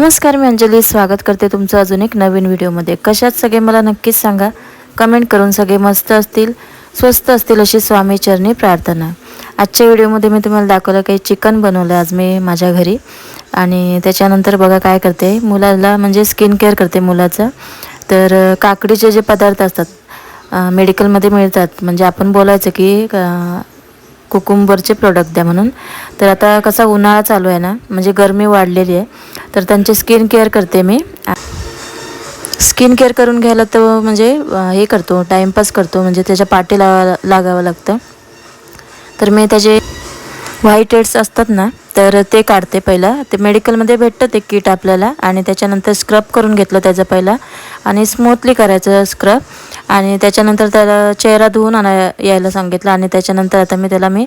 नमस्कार मी अंजली. स्वागत करते तुमचं अजून एक नवीन व्हिडिओमध्ये. कशात सगळे मला नक्कीच सांगा. कमेंट करून सगळे मस्त असतील स्वस्त असतील अशी स्वामी चरणी प्रार्थना. आजच्या व्हिडिओमध्ये मी तुम्हाला दाखवलं काही चिकन बनवलं आज मी माझ्या घरी. आणि त्याच्यानंतर बघा काय करते. मुलाला म्हणजे स्किन केअर करते मुलाचं. तर काकडीचे जे पदार्थ असतात मेडिकलमध्ये मिळतात. म्हणजे आपण बोलायचं की कुकुंबरचे प्रोडक्ट द्या म्हणून. तर आता कसा उन्हाळा चालू आहे ना म्हणजे गरमी वाढलेली आहे तर त्यांचे स्किन केअर करते मी. स्किन केअर करून घ्यायला तर म्हणजे हे करतो टाईमपास करतो म्हणजे त्याच्या पाठी लावा लागावं लागतं. तर मी त्याचे व्हाईट हेड्स असतात ना तर ते काढते पहिलं. ते मेडिकलमध्ये भेटतं ते किट आपल्याला आणि त्याच्यानंतर स्क्रब करून घेतलं त्याचं पहिला. आणि स्मूथली करायचं स्क्रब आणि त्याच्यानंतर त्याला चेहरा धुवून आणा यायला सांगितलं. आणि त्याच्यानंतर आता मी त्याला मी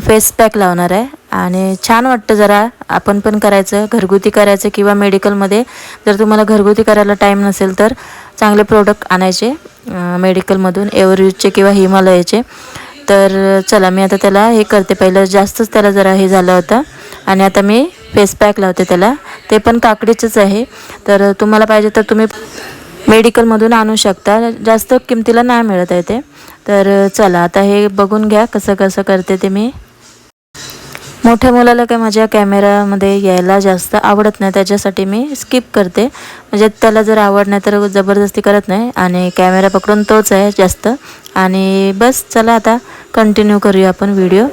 फेस पॅक लावणार आहे. आणि छान वाटतं जरा. आपण पण करायचं. घरगुती करायचं किंवा मेडिकलमध्ये जर तुम्हाला घरगुती करायला टाईम नसेल तर चांगले प्रोडक्ट आणायचे मेडिकलमधून एव्हरयूजचे किंवा हिमालयाचे. तर चला मी आता त्याला हे करते. पहिलं जास्तच त्याला जरा हे झालं होतं. आणि आता मी फेस पॅक लावते त्याला. ते पण काकडीचंच आहे. तर तुम्हाला पाहिजे तर तुम्ही मेडिकलमधून आणू शकता. जास्त किमतीला नाही मिळत आहे ते. तर चला आता हे बघून घ्या कसं कसं करते ते मी. मोठ्या मुलाला काय माझ्या कॅमेरामध्ये यायला जास्त आवडत नाही. त्याच्यासाठी मी स्किप करते. म्हणजे त्याला जर आवड नाही तर जबरदस्ती करत नाही. आणि कॅमेरा पकडून तोच आहे जास्त. आणि बस चला आता कंटिन्यू करूया आपण व्हिडिओ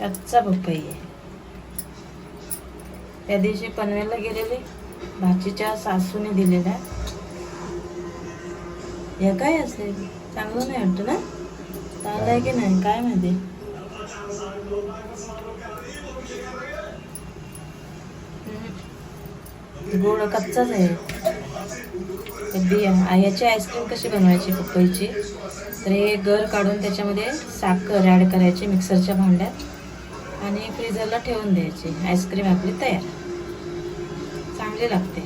कच्चा पपई आहे. त्या दिवशी पनवेलला गेलेले भाचीच्या सासूने दिलेला. हे काय असेल? चांगलं नाही वाटतं ना? चांगलं आहे की नाही? काय माहिती? गोड कच्चाच आहे. ते बिया. याची आईस्क्रीम कशी बनवायची पपईची? तर हे गर काढून त्याच्यामध्ये साखर ॲड करायची मिक्सरच्या भांड्यात. आणि फ्रीजरला ठेवून द्यायची. आईस्क्रीम आपली तयार. चांगली लागते.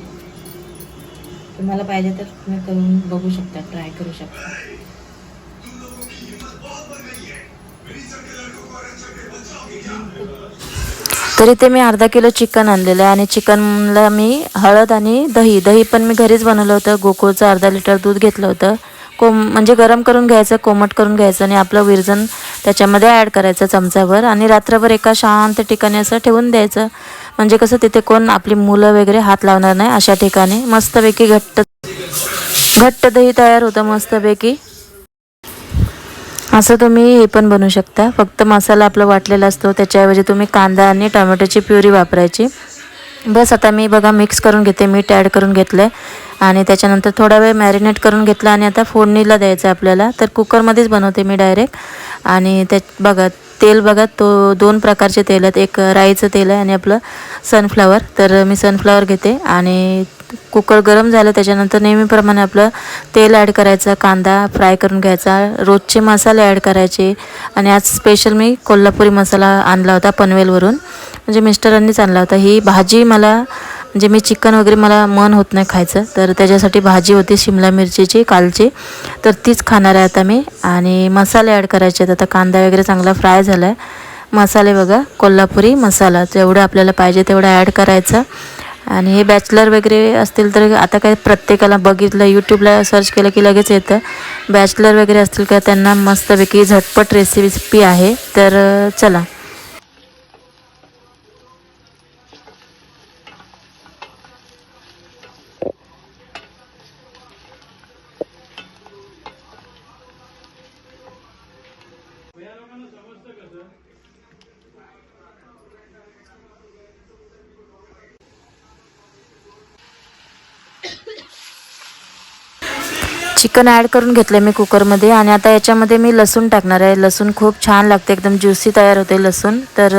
तुम्हाला पाहिजे तर तुम्ही करून बघू शकता ट्राय करू शकता. तरी ते मी अर्धा किलो चिकन आणलेलं आहे आणि चिकनला मी हळद आणि दही. दही पण मी घरीच बनवलं होतं. गोकुळचं अर्धा लिटर दूध घेतलं होतं. कोम म्हणजे गरम करून घ्यायचं कोमट करून घ्यायचं आणि आपलं विरजन त्याच्यामध्ये ॲड करायचं चमचाभर आणि रात्रभर एका शांत ठिकाणी असं ठेवून द्यायचं. म्हणजे कसं तिथे कोण आपली मुलं वगैरे हात लावणार नाही अशा ठिकाणी. मस्तपैकी घट्ट घट्ट दही तयार होतं मस्तपैकी. असं तुम्ही हे पण बनवू शकता. फक्त मसाला आपला वाटलेला असतो त्याच्याऐवजी तुम्ही कांदा आणि टोमॅटोची प्युरी वापरायची. बस आता मी बघा मिक्स करून घेते. मीठ ॲड करून घेतलं आहे आणि त्याच्यानंतर थोडा वेळ मॅरिनेट करून घेतलं आणि आता फोडणीला द्यायचं आहे आपल्याला. तर कुकरमध्येच बनवते मी डायरेक्ट आणि त्या बघा तेल बघा तो दोन प्रकारचे तेल आहेत. एक राईचं तेल आहे आणि आपलं सनफ्लावर तर मी सनफ्लावर घेते. आणि कुकर गरम झालं त्याच्यानंतर नेहमीप्रमाणे आपलं तेल ॲड करायचं कांदा फ्राय करून घ्यायचा रोजचे मसाले ॲड करायचे. आणि आज स्पेशल मी कोल्हापुरी मसाला आणला होता पनवेलवरून. म्हणजे मिस्टरांनीच आणला होता. ही भाजी मला म्हणजे मी चिकन वगैरे मला मन होत नाही खायचं. तर त्याच्यासाठी भाजी होती शिमला मिरचीची कालची. तर तीच खाणार आहे आता मी. आणि मसाले ॲड करायचे आहेत. आता कांदा वगैरे चांगला फ्राय झाला आहे मसाले बघा कोल्हापुरी मसाला. जेवढं आपल्याला पाहिजे तेवढं ॲड करायचं. आणि हे बॅचलर वगैरे असतील तर आता काय प्रत्येकाला बघितलं यूट्यूबला सर्च केलं की लगेच येतं. बॅचलर वगैरे असतील का त्यांना मस्तपैकी झटपट रेसिपी आहे. तर चला. चिकन ॲड करून घेतलं मी कुकरमध्ये आणि आता याच्यामध्ये मी लसूण टाकणार आहे. लसूण खूप छान लागते एकदम ज्युसी तयार होते लसूण. तर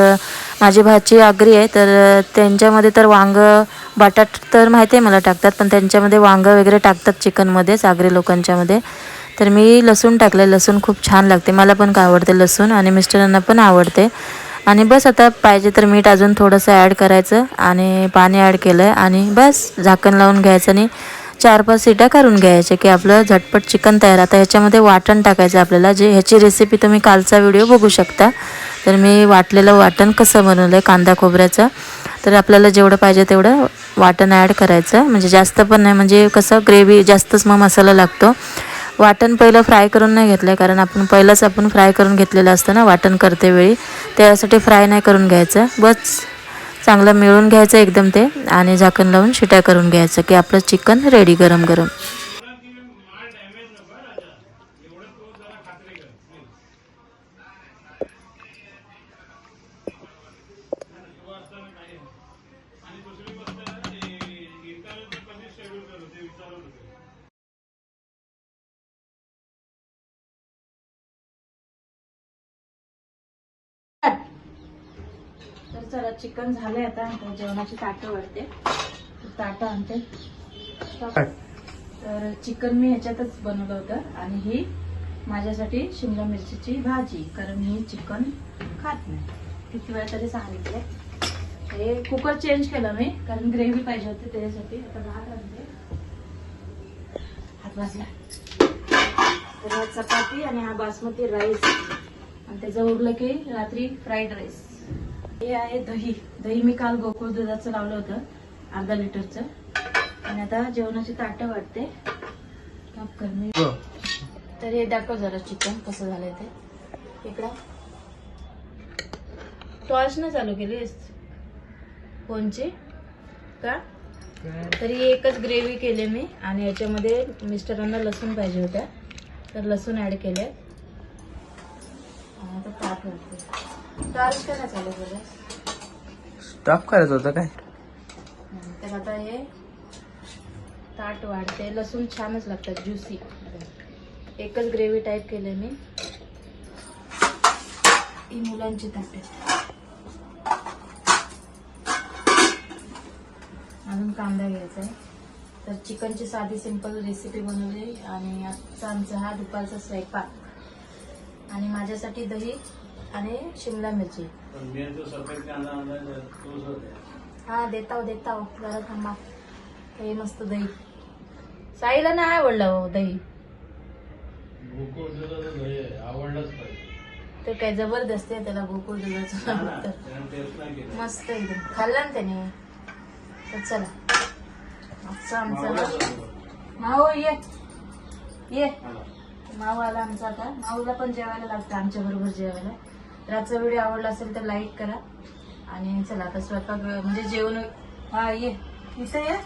माझी भाची आगरी आहे. तर त्यांच्यामध्ये तर वांग बटाट तर माहिती आहे मला टाकतात पण त्यांच्यामध्ये वांग वगैरे टाकतात चिकनमध्येच आगरी लोकांच्यामध्ये. तर मी लसूण टाकलं लसूण खूप छान लागते. मला पण का आवडते लसूण आणि मिस्टरांना पण आवडते. आणि बस आता पाहिजे तर मीठ अजून थोडंसं ॲड करायचं आणि पाणी ॲड केलं आहे आणि बस झाकण लावून घ्यायचं आणि चार पाच सीटा करून घ्यायच्या की आपलं झटपट चिकन तयार. आता ह्याच्यामध्ये वाटण टाकायचं आपल्याला जे ह्याची रेसिपी तुम्ही कालचा व्हिडिओ बघू शकता. तर मी वाटलेलं वाटण कसं बनवलं आहे कांदा खोबऱ्याचं. तर आपल्याला जेवढं पाहिजे तेवढं वाटण ॲड करायचं. म्हणजे जास्त पण नाही म्हणजे कसं ग्रेव्ही जास्तच मग मसाला लागतो. वाटण पहिलं फ्राय करून नाही घेतलं आहे कारण आपण पहिलंच आपण फ्राय करून घेतलेलं असतं ना वाटण करते वेळी. त्यासाठी फ्राय नाही करून घ्यायचं. बस. चांगलं मिळून घ्यायचं एकदम ते. आणि झाकण लावून शिट्या करून घ्यायचं की आपलं चिकन रेडी गरम गरम तर चला चिकन झाले आता. जेवणाची ताटं वाढते ताटं आणते. तर चिकन मी ह्याच्यातच बनवलं होतं. आणि ही माझ्यासाठी शिमला मिरचीची भाजी. कारण मी चिकन खात नाही. किती वेळा तरी सांगितले हे कुकर चेंज केलं मी. कारण ग्रेव्ही पाहिजे होती त्याच्यासाठी. आता भात आणते. हात भाजला तर चपाती आणि हा बासमती राईस. आणि त्याचं उरलं की रात्री फ्राईड राईस. हे आहे दही. दही मी काल गोकुळ दुधाचं लावलं होतं अर्धा लिटरचं. आणि आता जेवणाची ताटं वाटते. काप कर मी. तर हे दाखव जरा चिकन कसं झालंय ते. इकडं. टॉर्च ना चालू केलीस फोनची? का? तरी एकच ग्रेव्ही केली मी आणि याच्यामध्ये मिस्टरांना लसूण पाहिजे होत्या. तर लसूण ऍड केले आता ताट वाटते. चालू स्टॉप करायचं होतं काय? तर आता हे ताट वाढते. लसूण छानच लागतात ज्युसी एकच ग्रेव्ही टाईप केले मी. ही मुलांची ताट अजून कांदा घ्यायचा आहे. तर चिकनची साधी सिंपल रेसिपी बनवली आणि आजचा आमचा हा दुपारचा स्वयंपाक. आणि माझ्यासाठी दही आणि शिमला मिरची. हा देता हो देता हो जरा थांबा. हे मस्त दही. साईला नाही आवडलं हो दही. ते काय जबरदस्त आहे त्याला गोकुळ दुधाचं आवडतं मस्त एकदम. खाल्ला ना त्याने? तर चला. आजचा आमचा माऊ ये. ये. माऊ आला आमचा आता. माऊला पण जेवायला लागतं आमच्या बरोबर जेवायला. तर आजचा व्हिडिओ आवडला असेल तर लाईक करा. आणि चला आता स्वयंपाक म्हणजे जेवण हा ये. इथं ये.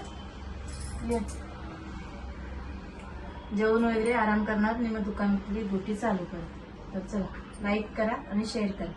जेवण वगैरे आराम करणार आणि मग दुकानातली बुटी चालू करते तर चला लाईक करा आणि शेअर करा.